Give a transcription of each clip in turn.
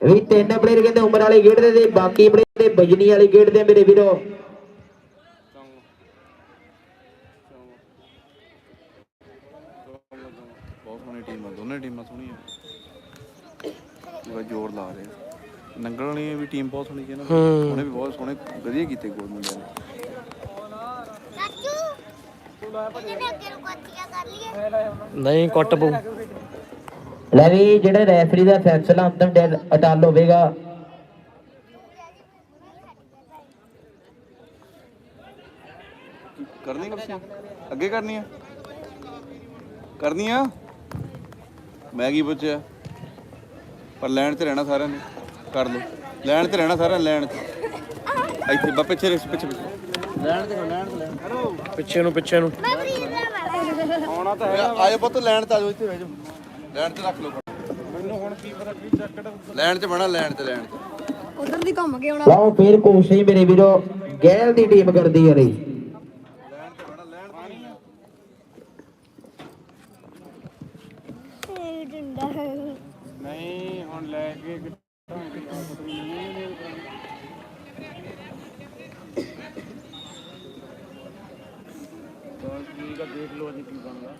ਵੀ ਤਿੰਨ ਪਲੇਅਰ ਕਹਿੰਦੇ ਉਮਰ ਵਾਲੇ ਖੇਡਦੇ ਤੇ ਬਾਕੀ ਪਲੇਅਰ ਤੇ ਬਜਨੀ ਵਾਲੇ ਖੇਡਦੇ ਮੇਰੇ ਵੀਰੋ। ਬਹੁਤ ਸੋਹਣੀ ਟੀਮ ਆ ਦੋਨੇ ਟੀਮਾਂ ਸੋਹਣੀਆਂ। ਪੂਰਾ ਜ਼ੋਰ ਲਾ ਰਹੇ। ਨੰਗਲ ਵਾਲੀ ਵੀ ਟੀਮ ਬਹੁਤ ਸੋਹਣੀ ਸੀ ਨਾ। ਉਹਨੇ ਵੀ ਬਹੁਤ ਸੋਹਣੇ ਵਧੀਆ ਕੀਤੇ ਗੋਲ ਮੁੰਡਿਆਂ ਨੇ। ਨਹੀਂ ਕੁੱਟ ਪੂ ਲੈ ਵੀ ਜਿਹੜੇ ਰੈਫਰੀ ਦਾ ਫੈਸਲਾ ਅੰਤਮ ਡੈਲ ਅਟਲ ਹੋਵੇਗਾ। ਕਰਨੀ ਕੁਰਸੀਆਂ? ਅੱਗੇ ਕਰਨੀ ਆ? ਕਰਨੀ ਆ? ਮੈਂ ਕੀ ਪੁੱਛਿਆ? ਪਰ ਲੈਣ ਤੇ ਰਹਿਣਾ ਸਾਰਿਆਂ ਨੇ ਕਰ ਲਓ। ਲੈਣ ਤੇ ਰਹਿਣਾ ਸਾਰਿਆਂ ਨੇ ਲੈਣ ਤੇ। ਇੱਥੇ ਬਾ ਪਿੱਛੇ ਪਿੱਛੇ ਪਿੱਛੇ। ਲੈਣ ਤੇ ਲੈਣ ਤੇ ਲੈਣ ਪਿੱਛੇ ਨੂੰ ਪਿੱਛੇ ਨੂੰ। ਆਉਣਾ ਤਾਂ ਹੈ ਆਏ ਪੁੱਤ ਲੈਣ ਤੇ ਆਜੋ ਇੱਥੇ ਬਹਿ ਜਾਓ। ਲੈਣ ਤੇ ਰੱਖ ਲਓ ਮੈਨੂੰ ਹੁਣ ਕੀ ਪਤਾ ਕੀ ਚੱਕੜ ਲੈਣ ਤੇ ਬਣਾ ਲੈਣ ਤੇ ਲੈਣ ਤੇ। ਉਧਰ ਦੀ ਘੁੰਮ ਕੇ ਆਉਣਾ। ਲਓ ਫੇਰ ਕੋਸ਼ਿਸ਼ ਮੇਰੇ ਵੀਰੋ ਗੈਲ ਦੀ ਟੀਮ ਕਰਦੀ ਹੈ ਰਹੀ। ਨਹੀਂ ਹੁਣ ਲੈ ਕੇ ਦੇਖ ਲਓ ਜੀ ਕੀ ਬਣਦਾ।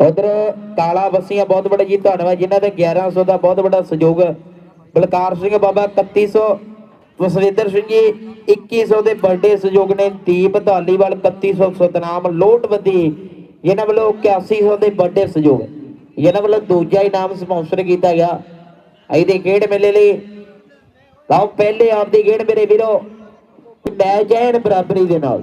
ਉਧਰ ਕਾਲਾ ਬੱਸੀਆਂ ਬਹੁਤ ਬੜਾ ਜੀ, ਧੰਨਵਾਦ ਜਿਨ੍ਹਾਂ ਦੇ 1100 ਦਾ ਬਹੁਤ ਵੱਡਾ ਸਹਿਯੋਗ ਬਲਕਾਰ ਸਿੰਘ ਬਾਬਾ 3100 ਵਸਵਿੰਦਰ ਸਿੰਘ ਜੀ 2100 ਦੇ ਬਰਥਡੇ ਸਹਿਯੋਗ ਨੇ ਦੀਪ ਧਾਲੀਵਾਲ 3100 ਸਤਨਾਮ, ਲੋਟਵਦੀ ਇਹਨਾਂ ਵੱਲੋਂ 8100 ਦੇ ਬਰਥਡੇ ਸਹਿਯੋਗ। ਇਹਨਾਂ ਵੱਲੋਂ ਦੂਜਾ ਇਨਾਮ ਸਪਾਂਸਰ ਕੀਤਾ ਗਿਆ। ਇਹਦੇ ਖੇਡ ਮੇਲੇ ਲਈ ਲਓ ਪਹਿਲੇ ਆਪ ਖੇਡ ਮੇਰੇ ਵੀਰੋ, ਮੈਚ ਐਨ ਬਰਾਬਰੀ ਦੇ ਨਾਲ।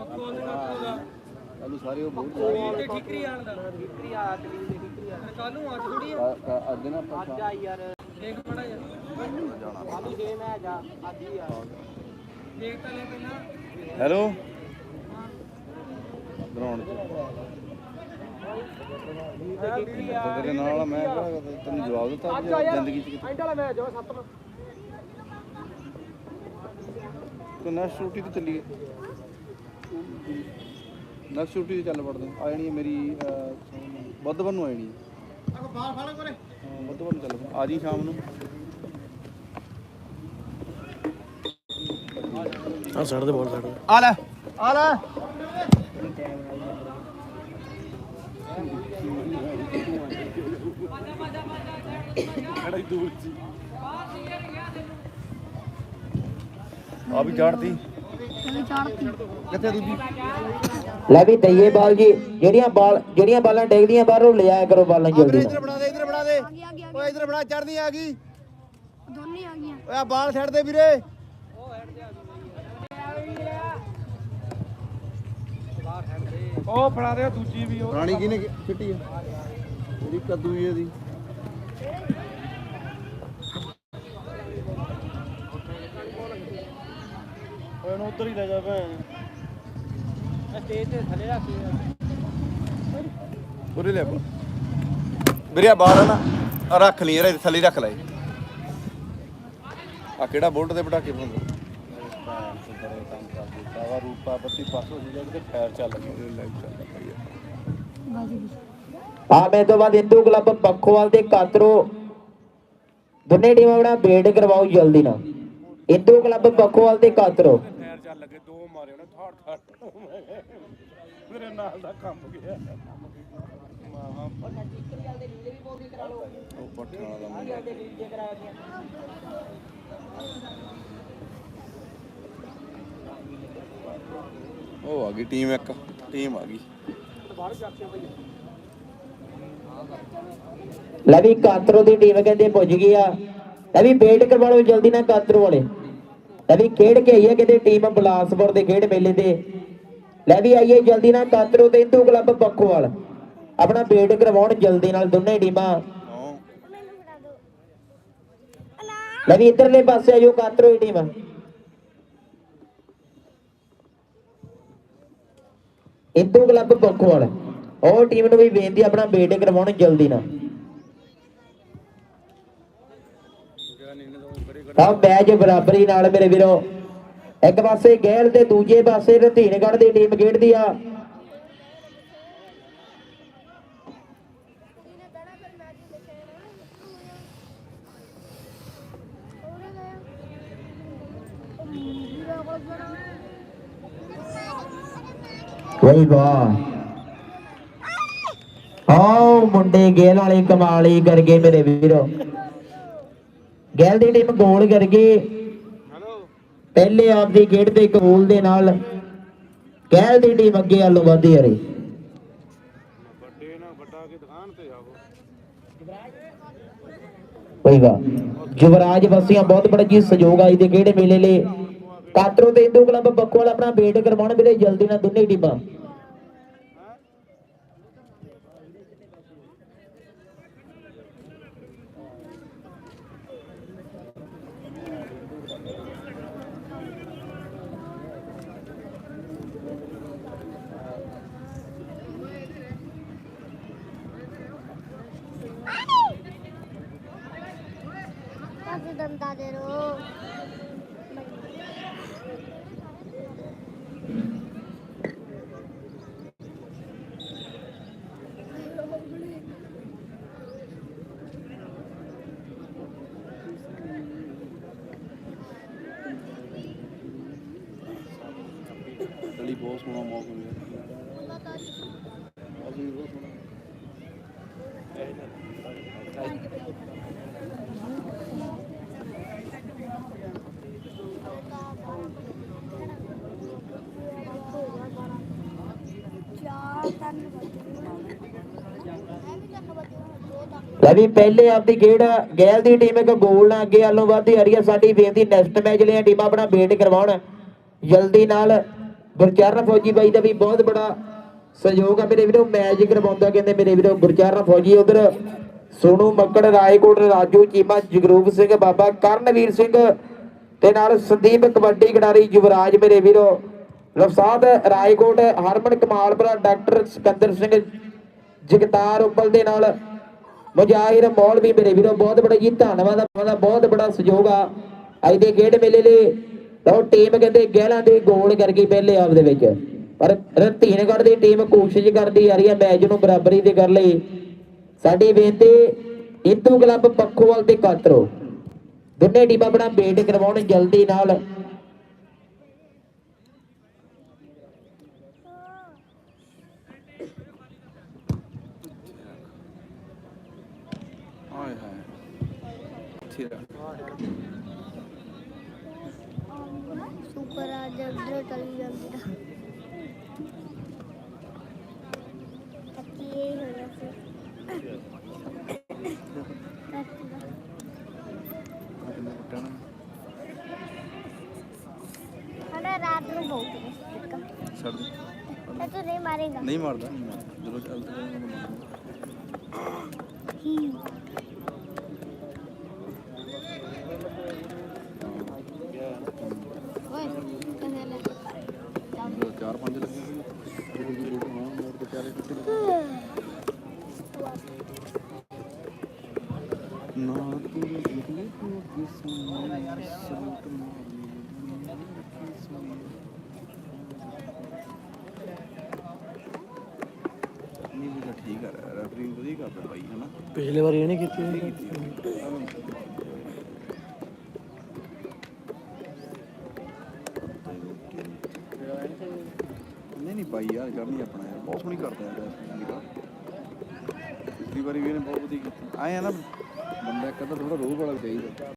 ਲੱਪੜੇ ਕੱਲੂ ਸਾਰੇ ਉਹ ਬਹੁਤ ਠੀਕਰੀ ਆਂਦਾ ਠੀਕਰੀ ਆ ਅਗਲੀ ਦੇ ਠੀਕਰੀ ਆ। ਕੱਲੂ ਅੱਜ ਥੋੜੀ ਅੱਜ ਨਾ ਅੱਜ ਆ ਯਾਰ। ਦੇਖ ਪੜਾ ਯਾਰ ਜਾਣਾ ਦੇ ਮੈਂ ਜਾ ਅੱਜ ਹੀ ਆ। ਦੇਖ ਤਾਂ ਲੈ ਪਹਿਲਾਂ। ਹੈਲੋ? ਗਰਾਊਂਡ ਚ। ਤੇਰੇ ਨਾਲ ਆ, ਮੈਂ ਕਿਹੜਾ ਤੈਨੂੰ ਜਵਾਬ ਦਿੱਤਾ ਵੀ ਜ਼ਿੰਦਗੀ ਚ ਕਿਤੇ। ਐਂਡ ਵਾਲਾ ਮੈਚ ਆ ਸੱਤਵਾਂ ਤੂੰ ਨੈਕਸਟ ਛੁੱਟੀ ਤੇ ਚੱਲੀਏ। ਨੈਕਸਟ ਛੁੱਟੀ ਤੇ ਚੱਲ ਪੜਦੇ ਆ ਜਾਣੀ ਹੈ ਮੇਰੀ ਬੁੱਧਵਾਰ ਨੂੰ ਆ ਜਾਣੀ ਹੈ। ਬਾਹਰ ਫੜ ਕੋਰੇ ਬੁੱਧਵਾਰ ਨੂੰ ਚੱਲ ਆ ਜੀ ਸ਼ਾਮ ਨੂੰ। ਆ ਸੜ ਦੇ ਬੋਲ ਸੜ ਆ ਲੈ। ਆ ਲੈ। ਖੜਾ ਦੂਰ ਸੀ। ਆ ਵੀ ਚੜਦੀ ਚਲੀ ਚੜਤੀ ਕਿੱਥੇ ਦੂਜੀ ਲੈ ਵੀ ਦਈਏ ਬਾਲ ਜੀ ਜਿਹੜੀਆਂ ਬਾਲ ਜਿਹੜੀਆਂ ਬਾਲਾਂ ਡੇਗਦੀਆਂ ਬਾਹਰੋਂ ਲਿਆਇਆ ਕਰੋ ਬਾਲਾਂ ਜਲਦੀ ਨਾਲ। ਬਣਾ ਦੇ ਇਧਰ ਬਣਾ ਦੇ। ਓਏ ਇਧਰ ਬਣਾ ਚੜਦੀ ਆ ਗਈ। ਦੋਨੇ ਆ ਗਈਆਂ। ਓਏ ਆ ਬਾਲ ਛੱਡ ਦੇ ਵੀਰੇ। ਉਹ ਫੜਾ ਦੇ ਦੂਜੀ ਵੀ ਉਹ। ਰਾਣੀ ਕਿਨੇ ਛਿੱਟੀ ਆ? ਜਿਹੜੀ ਕੱਦੂ ਇਹਦੀ ਓਏ ਨੂੰ ਉਧਰ ਹੀ ਲੈ ਜਾ ਭੈਣ। ਸਟੇਜ ਤੇ ਥੱਲੇ ਰੱਖ ਉਰੇ ਲੈ ਪਾ ਵੀਰੇ ਆ ਬਾਹਰ ਆ ਨਾ। ਰੱਖ ਲਈ ਇਹਦੇ ਥੱਲੇ ਹੀ ਰੱਖ ਲੈ। ਆ ਕਿਹੜਾ ਬੋਲਟ ਦੇ ਪਟਾਕੇ ਪਾਉਂਦਾ? ਸਾਵਾ ਰੂਪਾ ਬੱਤੀ ਪਾਸੋਂ ਸੀ ਜਿਹੜੇ ਖੈਰ ਚੱਲ ਗਈ ਲਾਈਵ ਚੱਲ ਰਹੀ ਹੈ ਬਾਜੀ ਆ ਮੈਂ ਤੋਂ ਬਾਅਦ ਹਿੰਦੂ ਕਲੱਬ ਪੱਖੋਵਾਲ ਦੇ ਕਾਤਰੋ ਦੋਨੇ ਟੀਮਾਂ ਬਣਾ ਬੇਡ ਕਰਵਾਓ ਜਲਦੀ ਨਾਲ। ਹਿੰਦੂ ਕਲੱਬ ਪੱਖੋਵਾਲ ਦੇ ਕਾਤਰੋ। ਮਾਰੇ ਉਹਨੇ ਥਾੜ ਥਾੜ ਮੇਰੇ ਨਾਲ ਦਾ ਕੰਮ ਗਿਆ। ਮਾਹਾਂ ਉਹ ਪੱਠਾ ਦਾ ਮੁੰਡਾ। ਉਹ ਆ ਗਈ ਟੀਮ ਇੱਕ ਟੀਮ ਆ ਗਈ। ਲੈ ਵੀ ਕਾਤਰੋ ਦੀ ਟੀਮ ਕਹਿੰਦੇ ਪੁੱਜ ਗਈ ਆ। ਲੈ ਵੀ ਵੇਟ ਕਰਵਾ ਲਓ ਜਲਦੀ ਨਾਲ ਕਾਤਰੋ ਵਾਲੇ। ਲੈ ਵੀ ਖੇਡ ਕੇ ਆਈ ਹੈ ਕਹਿੰਦੇ ਟੀਮ ਬਲਾਸਪੁਰ ਦੇ ਖੇਡ ਮੇਲੇ ਤੇ। ਲੈ ਵੀ ਆਈਏ ਜਲਦੀ ਨਾਲ ਕਾਤਰੋ ਤੇ ਹਿੰਦੂ ਕਲੱਬ ਪੱਖੋਵਾਲ। ਆਪਣਾ ਵੇਟ ਕਰਵਾਉਣ ਜਲਦੀ ਨਾਲ ਦੋਨੇ ਟੀਮਾਂ। ਲੈ ਵੀ ਇਧਰਲੇ ਪਾਸੇ ਆਜੋ ਕਾਤਰੋ ਦੀ ਟੀਮ। ਹਿੰਦੂ ਕਲੱਬ ਪੱਖੋਵਾਲ। ਉਹ ਟੀਮ ਨੂੰ ਵੀ ਬੇਨਤੀ ਆਪਣਾ ਬੇਟ ਕਰਵਾਉਣ ਜਲਦੀ ਨਾਲ। ਤਾਂ ਮੈਚ ਬਰਾਬਰੀ ਨਾਲ ਮੇਰੇ ਵੀਰੋ। ਇੱਕ ਪਾਸੇ ਗਹਿਲ ਤੇ ਦੂਜੇ ਪਾਸੇ ਰਧੀਨਗੜ੍ਹ ਦੀ ਟੀਮ ਖੇਡਦੀ ਆ। ਵਈ ਵਾਹ ਆਓ ਮੁੰਡੇ ਗੇਲ ਵਾਲੇ ਕਮਾਲੀ ਕਰ ਗਏ ਮੇਰੇ ਵੀਰੋ। ਗੈਲ ਦੀ ਟੀਮ ਗੋਲ ਕਰ ਗਈ ਪਹਿਲੇ ਆਪ ਦੀ ਗੇਟ ਤੇ ਕਬੂਲ ਦੇ ਨਾਲ ਗੈਲ ਦੀ ਟੀਮ ਅੱਗੇ ਵੱਲੋਂ ਵਧਦੀ ਆ ਰਹੀ। ਕੋਈ ਵਾ ਜੁਵਰਾਜ ਵਸੀਆਂ ਬਹੁਤ ਬੜਾ ਜੀ ਸਹਿਯੋਗ ਆਈ ਦੇ ਕਿਹੜੇ ਮੇਲੇ ਲਈ। ਕਾਤਰੋ ਤੇ ਹਿੰਦੂ ਕਲੱਬ ਬੱਕੋਵਾਲ ਆਪਣਾ ਵੇਟ ਕਰਵਾਉਣ ਵੀਰੇ ਜਲਦੀ ਨਾਲ ਦੋਨੇ ਟੀਮਾਂ। ਕਾਸੇ ਬਹੁਤ ਸੋਹਣਾ ਮੌਸਮ ਹੈ ਮੌਸਮ ਵੀ ਬਹੁਤ ਸੋਹਣਾ ਚਾਰ ਤਿੰਨ ਵਜੇ ਮੈਂ ਵੀ ਤਿੰਨ ਵਜੇ ਦੋ ਤੱਕ ਲੈ ਵੀ ਪਹਿਲੇ ਆਪ ਖੇਡ ਗੈਲ ਦੀ ਟੀਮ ਇੱਕ ਗੋਲ ਨਾਲ ਅੱਗੇ ਵੱਲੋਂ ਵੱਧਦੀ ਆ ਰਹੀ ਹੈ ਸਾਡੀ ਬੇਨਤੀ ਨੈਕਸਟ ਮੈਚ ਲਈ ਟੀਮਾਂ ਆਪਣਾ ਵੇਟ ਕਰਵਾਉਣ। ਜਲਦੀ ਨਾਲ ਗੁਰਚਰਨ ਫੌਜੀ ਬਾਈ ਦਾ ਵੀ ਬਹੁਤ ਬੜਾ ਸਹਿਯੋਗ ਆ। ਮੇਰੇ ਵੀਰੋ ਮੈਚ ਕਰਵਾਉਂਦਾ ਕਹਿੰਦੇ ਮੇਰੇ ਵੀਰੋ ਗੁਰਚਰਨ ਫੌਜੀ, ਉਧਰ ਸੋਨੂ ਮੱਕੜ, ਰਾਏਕੋਟ, ਰਾਜੂ, ਚੀਮਾ, ਜਗਰੂਪ ਸਿੰਘ, ਬਾਬਾ ਕਰਨਵੀਰ ਸਿੰਘ ਤੇ ਨਾਲ ਸੰਦੀਪ ਕਬੱਡੀ ਖਿਡਾਰੀ ਯੁਵਰਾਜ ਮੇਰੇ ਵੀਰੋ। ਲਫਸਾਦ ਰਾਏਕੋਟ, ਹਰਮਨ ਕਮਾਲਪੁਰਾ ਡਾਕਟਰ ਸਿਕੰਦਰ ਸਿੰਘ, ਜਗਤਾਰ ਉੱਪਲ ਦੇ ਨਾਲ ਮੁਜਾਹਿਰ ਮੌਲਵੀ ਮੇਰੇ ਵੀਰੋ, ਬਹੁਤ ਬੜਾ ਜੀ ਧੰਨਵਾਦ ਦਾ ਬਹੁਤ ਬੜਾ ਸਹਿਯੋਗ ਆ। ਅੱਜ ਦੇ ਖੇਡ ਮੇਲੇ ਲਈ ਲਓ ਟੀਮ ਕਹਿੰਦੇ ਗਹਿਲਾਂ ਦੀ ਗੋਲ ਕਰਕੇ ਪਹਿਲੇ ਆਪ ਦੇ ਵਿੱਚ। ਪਰ ਰਤੀਨਗੜ੍ਹ ਦੀ ਟੀਮ ਕੋਸ਼ਿਸ਼ ਕਰਦੀ ਆ ਰਹੀ ਹੈ ਮੈਚ ਨੂੰ ਬਰਾਬਰੀ ਦੇ ਕਰ ਲਈ। ਸਾਡੀ ਬੇਨਤੀ ਇੰਦੂ ਕਲੱਬ ਪੱਖੋਵਾਲ ਤੇ ਕਾਤਰੋ। ਦੋਨੇ ਟੀਮਾਂ ਆਪਣਾ ਬੇਟ ਕਰਵਾਉਣ ਜਲਦੀ ਨਾਲ। ਹਾਏ ਠੀਕ ਸ਼ੁਕਰ ਆ ਜਲਦੀ ਚਲੀ ਜਾਂਦੀ ਆ। ਕੀ ਹੋਇਆ ਸੀ ਹਣਾ ਰਾਤ ਨੂੰ ਬਹੁਤ ਛੱਡ ਦੇ। ਤੇ ਤੂੰ ਨਹੀਂ ਮਾਰੇਗਾ। ਨਹੀਂ ਮਾਰਦਾ। ਨਹੀਂ ਮਾਰਦਾ ਜਦੋਂ ਚੱਲਦਾ ਓਏ ਤੂੰ ਕਿਸ ਨੂੰ ਸਲੂਟ ਨਹੀਂ ਵੀ ਤਾਂ ਠੀਕ ਆ ਰੈਫਰੀ ਵਧੀਆ ਕਰਦਾ ਬਾਈ ਹਨਾ ਪਿਛਲੇ ਵਾਰੀ ਇਹ ਕੀਤੀ ਨਹੀਂ ਨਹੀਂ ਬਾਈ ਯਾਰ ਕਰਨੀ ਆਪਣਾ ਯਾਰ। ਬਹੁਤ ਸੋਹਣੀ ਕਰਦਾ ਯਾਰ ਰੈਫਰੀ ਦਾ ਪਿਛਲੀ ਵਾਰੀ ਵੀ ਇਹਨੇ ਬਹੁਤ ਵਧੀਆ ਕੀਤੀ। ਆਏ ਆ ਨਾ, ਬੰਦਾ ਇੱਕ ਥੋੜਾ ਰੋਹ ਵਾਲਾ ਚਾਹੀਦਾ